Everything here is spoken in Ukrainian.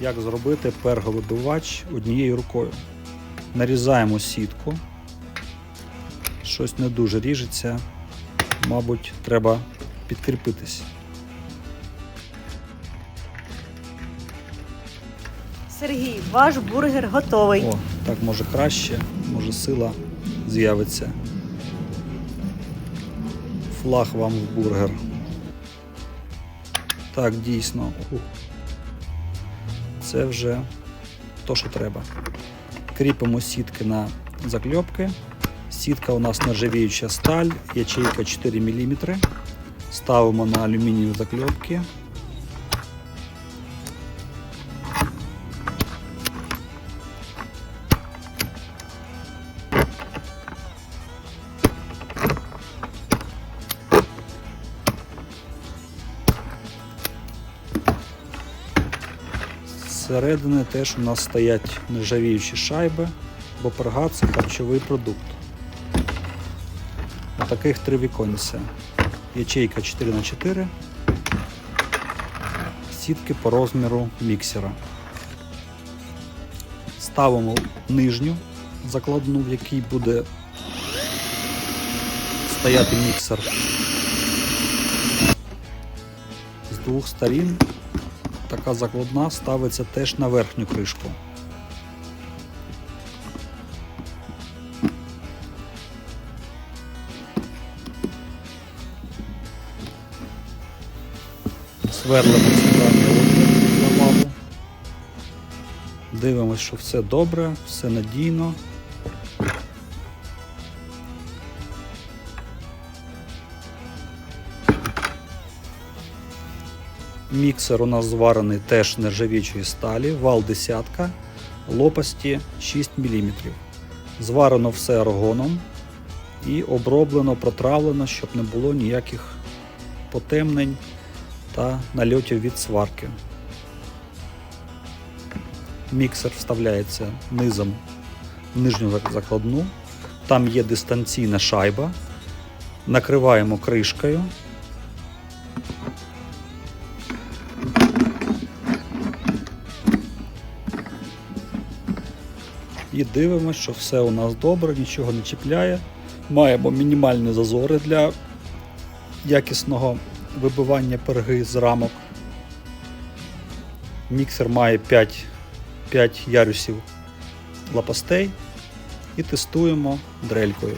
Як зробити перговибивач однією рукою. Нарізаємо сітку. Щось не дуже ріжеться. Мабуть, треба підкріпитись. Сергій, ваш бургер готовий. О, так може краще, може сила з'явиться. Флаг вам в бургер. Так, дійсно. Це вже то, що треба. Кріпимо сітки на закльопки. Сітка у нас нержавіюча сталь, ячейка 4 мм. Ставимо на алюмінієві закльопки. Зсередини теж у нас стоять нержавіючі шайби, бо перга це харчовий продукт. Таких три віконця. Ячейка 4х4, сітки по розміру міксера. Ставимо нижню закладну, в якій буде стояти міксер. З двох сторін така закладна ставиться теж на верхню кришку. Сверлимо центральний на валу. Дивимось, що все добре, все надійно. Міксер у нас зварений теж нержавічої сталі, вал десятка, лопасті 6 мм. Зварено все аргоном і оброблено, протравлено, щоб не було ніяких потемнень та нальотів від сварки. Міксер вставляється низом в нижню закладну. Там є дистанційна шайба. Накриваємо кришкою. І дивимося, що все у нас добре, нічого не чіпляє. Маємо мінімальні зазори для якісного вибивання перги з рамок. Міксер має 5, 5 ярусів лопастей і тестуємо дрелькою.